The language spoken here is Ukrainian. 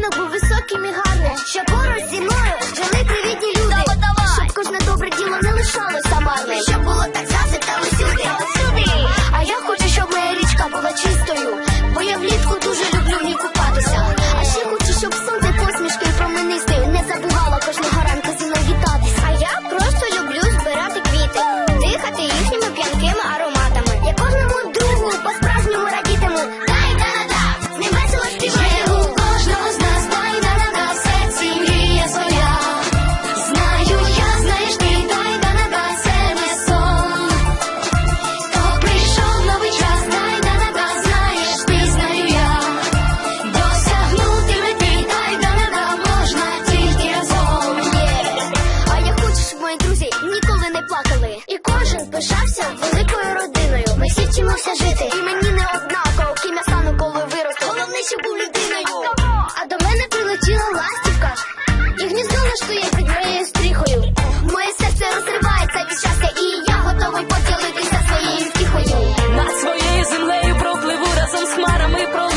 будинок був поділитися своєю втіхою. Над своєю землею пропливу разом з хмарами.